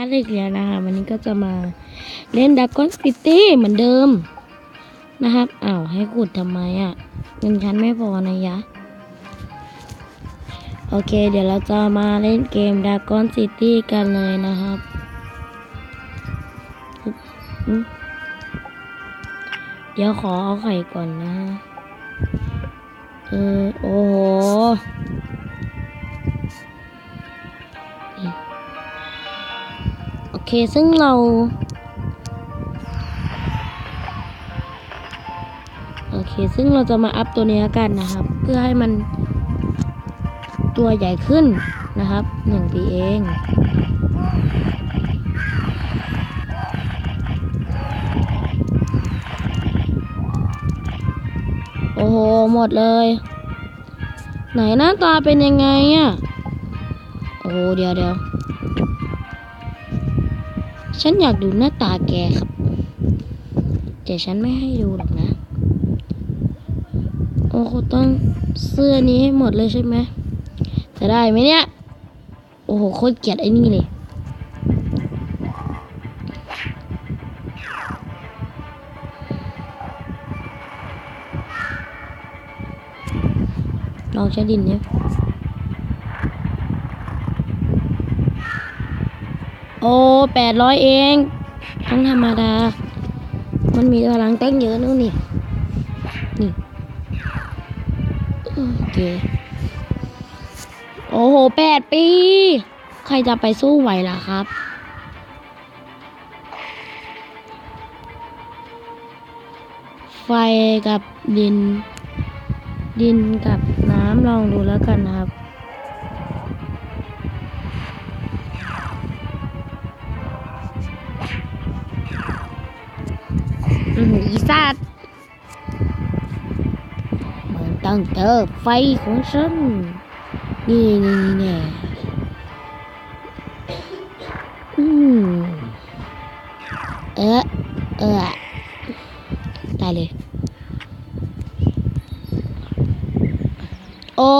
าเด็กเรียนนะคะวันนี้ก็จะมาเล่นดักกอนสกิตตี้เหมือนเดิมนะครับอ้าวให้ขุดทำไมอะ่ะเงินฉันไม่พอนะยะ โอเค เดี๋ยวเราจะมาเล่นเกมดักกอนซิตี้กันเลยนะครับเดี๋ยวขอเอาไข่ก่อนนะเออโอ้โห เคซึ่งเราโอเค ซึ่งเราจะมาอัพตัวนี้กันนะครับ เพื่อให้มันตัวใหญ่ขึ้นนะครับหนึ่งปีเองโอ้โห หมดเลย ไหนหน้าตาเป็นยังไงอะ โอ้เดี๋ยวเดี๋ยว ฉันอยากดูหน้าตาแกครับ แต่ฉันไม่ให้ดูหรอกนะ โอ้โหต้องเสื้อนี้ให้หมดเลยใช่ไหมจะได้ไหมเนี่ย โอ้โหโคตรเกลียดไอ้นี่เลย ลองใช้ดินเนี่ย โอ้แปดร้อยเอง ทั้งธรรมดา มันมีพลังตั้งเยอะนู่นนี่ นี่ โอเค โอ้โหแปดปี ใครจะไปสู้ไหวล่ะครับไฟกับดิน ดินกับน้ำลองดูแล้วกันครับ สัตว์มันต้องเจอไฟของฉัน นี่นี่นี่แน่อืมเออเออได้เลย โอ้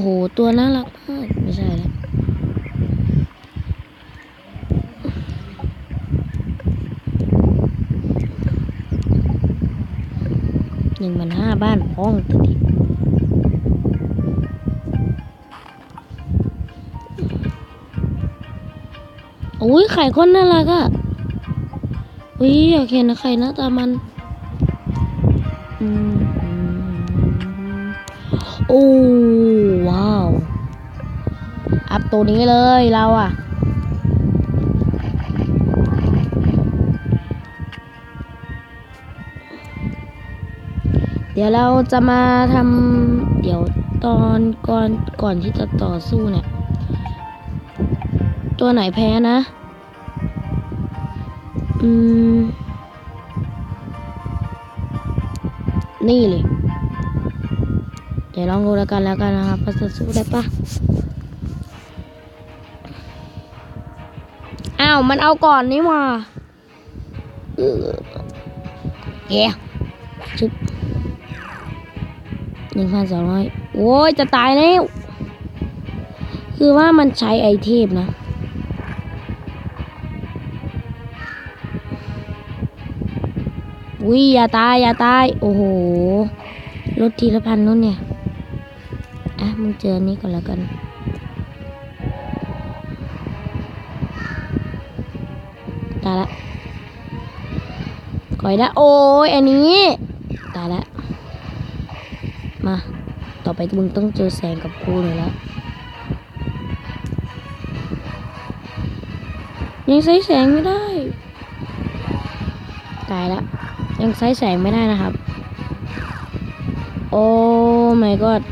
โห ตัวน่ารักมาก ไม่ใช่แล้ว หนึ่งมันห้าบ้านพ้องตัวดิอุ้ยไข่คนน่ารักอะอุ้ยอยากเห็นะไข่หน้าตามันอืมโอ้ว้าว อัพตัวนี้เลยเราอะ ดี๋ยวเราจะมาทำเดี๋ยวตอนก่อนก่อนที่จะต่อสู้เนี่ย ตัวไหนแพ้นะ อืม นี่เลย เดี๋ยวลองดูแล้วกันแล้วกันนะครับว่าจะสู้ได้ปะอ้าว มันเอาก่อนนี่หว่าเย้ชุบ นึ่งพันสองร้อยโอ้ยจะตายแล้ว คือว่ามันใช้ไอเทมนะวิอย่าตายอย่าตาย โอ้โหลดทีละพันนู่นเนี่ย อะ มึงเจอนนี้ก่อนแล้วกัน ตายละก่อยละ โอ้ยอันนี้ ตายละ มา ต่อไปมึงต้องเจอแสงกับกูเลยแล้วยังใช้แสงไม่ได้ ตายละยังใช้แสงไม่ได้นะครับ โอ้ my god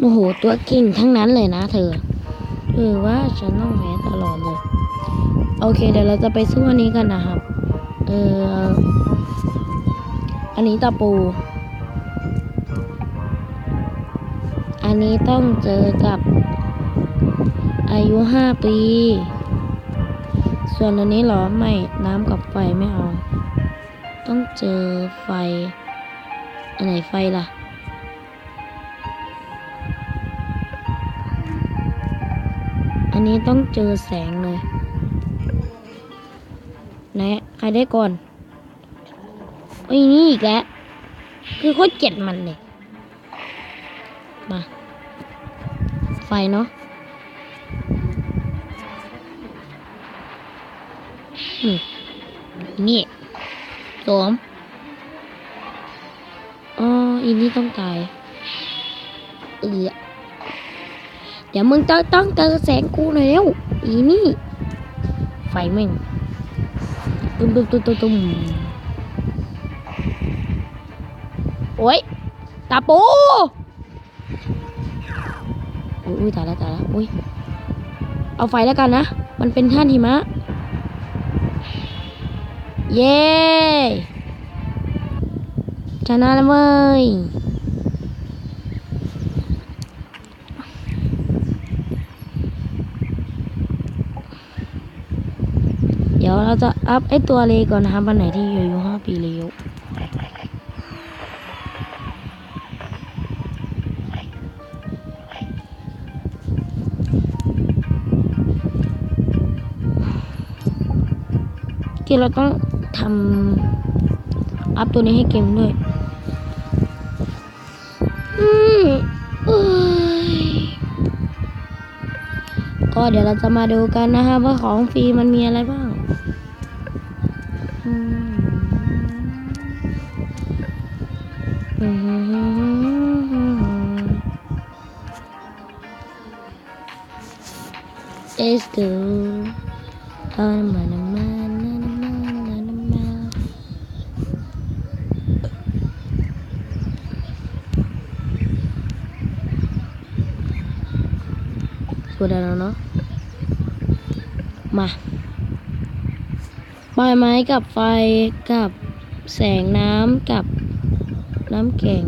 โอ้โห ตัวเก่งทั้งนั้นเลยนะเธอ คือว่าฉันต้องแพ้ตลอดเลย โอเค เดี๋ยวเราจะไปสู้อันนี้กันนะครับ เอออันนี้ตะปู อันนี้ต้องเจอกับอายุห้าปี ส่วนอันนี้หรอไม่น้ำกับไฟไม่เอา ต้องเจอไฟ อันไหนไฟล่ะ นนี้ต้องเจอแสงเลยไหนใครได้ก่อนโอ้ยนี่อีกแล้ว คือโคตรเกลียดมันเลย มา ไฟเนาะนี่นี่สวมอ๋ออีนี่ต้องตาย เออ เดี๋ยวมึงต้องต้องเจอแสงกูหน่อยแล้วอีนี่ ไฟแม่งตุ้มตุ้มตุ้มตุ้มตุ้มโอ้ยตาปูอยอุ้ยตายแล้วตายแล้วอุ้ยเอาไฟแล้วกันนะ มันเป็นท่านหิมะ เย้ชนะแล้วเว้ย เราจะอัพไอตัวเลก่อนนะครับวันไหนที่อายุห้าปีแล้วที่เราต้องทำอัพตัวนี้ให้เกมด้วยอืมเอ้ยก็เดี๋ยวเราจะมาดูกันนะคะว่าของฟรีมันมีอะไรบ้าง Let's go เอามาน้ำมันน้ำมันน้ำมันพูได้แล้วเนาะ มาใบไม้กับไฟกับแสงน้ำกับน้ำแข็ง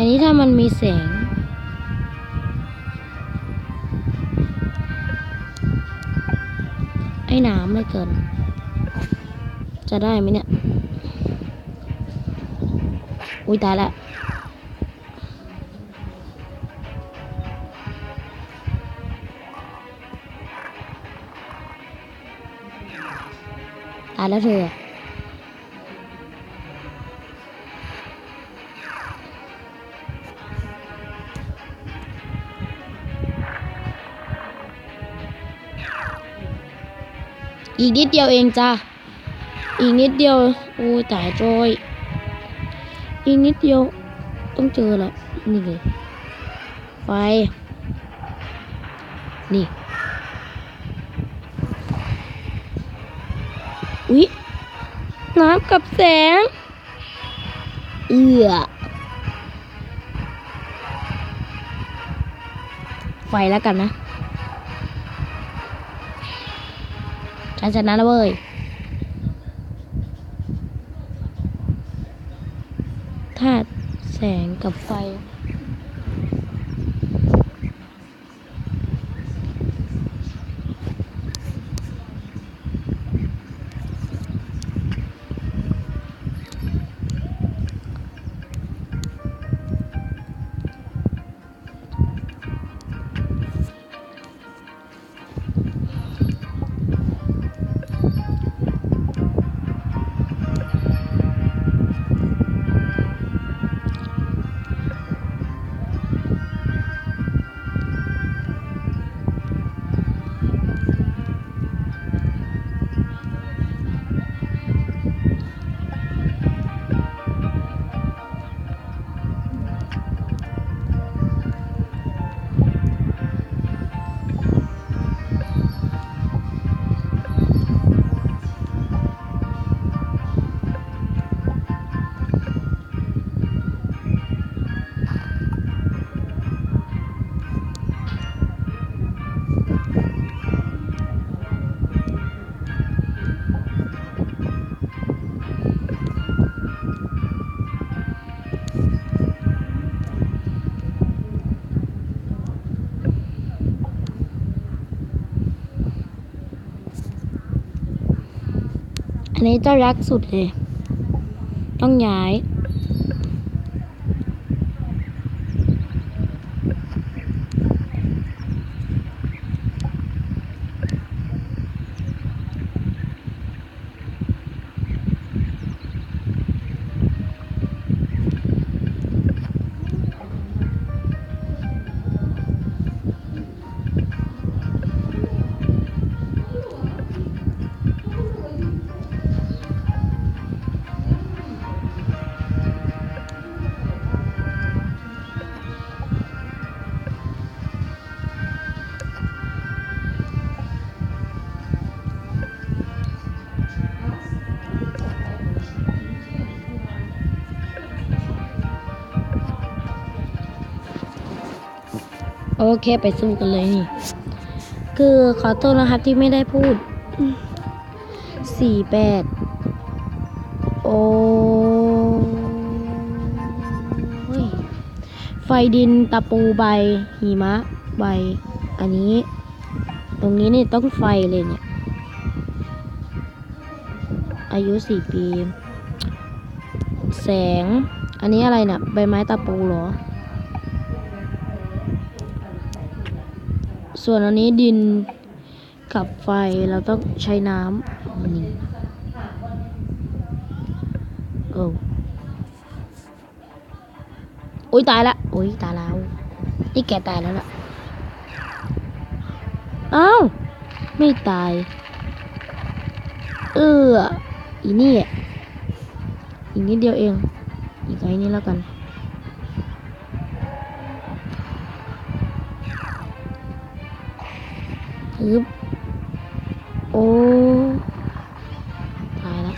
อันนี้ถ้ามันมีแสง ไอ้น้ำเลยเกิน จะได้ไหมเนี่ย อุ้ยตายละตายแล้วเธอ อีกนิดเดียวเองจ้าอีกนิดเดียวโอ้ตายจอยอีกนิดเดียวต้องเจอละนี่เลยไฟนี่อุ๊ยน้ำกับแสง เอือไฟแล้วกันนะ ฉันชนะแล้วเว้ย ธาตุแสงกับไฟ อันนี้เจ้ารักสุดเลย ต้องย้าย เคไปสู้กันเลยนี่ คือขอโทษนะครับที่ไม่ได้พูดสี่แปดโอ้ยไฟดินตะปูใบหิมะ ใบ อันนี้ ตรงนี้นี่ต้องไฟเลยเนี่ย อายุสี่ปี แสง อันนี้อะไรเนี่ยใบไม้ตะปูเหรอ ส่วนอันนี้ดินกับไฟเราต้องใช้น้ำนี่โอ้อุ้ยตายละอุ้ยตายแล้ว นี่แกตายแล้วล่ะอ้าวไม่ตาย เอออีนี่อะอีกนิดเดียวเอง อีกไอ้นี้แล้วกัน ฮึบโอ้ตายแล้ว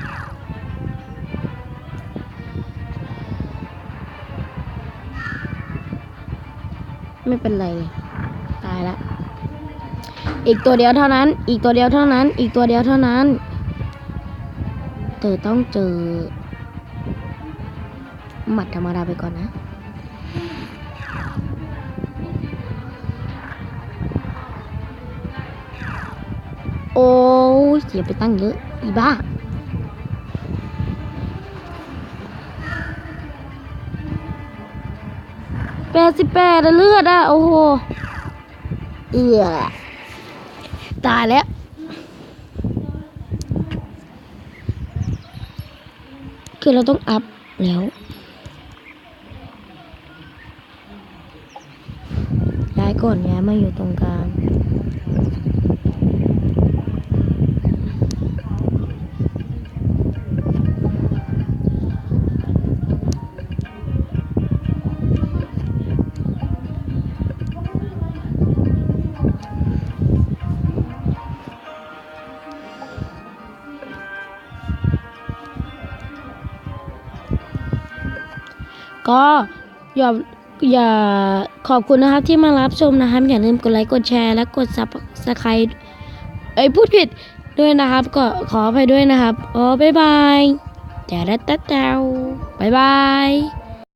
ไม่เป็นไรเลยตายแล้วอีกตัวเดียวเท่านั้น อีกตัวเดียวเท่านั้น อีกตัวเดียวเท่านั้นเธอต้องเจอหมัดธรรมดาไปก่อนนะ โอ้ยเสียไปตั้งเยอะ อีบ้า แปดสิบแปดเลือดอะโอ้โห เอือตายแล้ว คือเราต้องอัพแล้ว ย้ายก่อนย้ายมาอยู่ตรงกลาง ก็อย่าอย่าขอบคุณนะครับที่มารับชมนะครับ อย่าลืมกดไลค์กดแชร์และกดซับสไครต์เอ้ยพูดผิดด้วยนะครับ ก็ขออภัยด้วยนะครับอ๋อบ๊ายบายแต่ละตะเจ้าบ๊ายบาย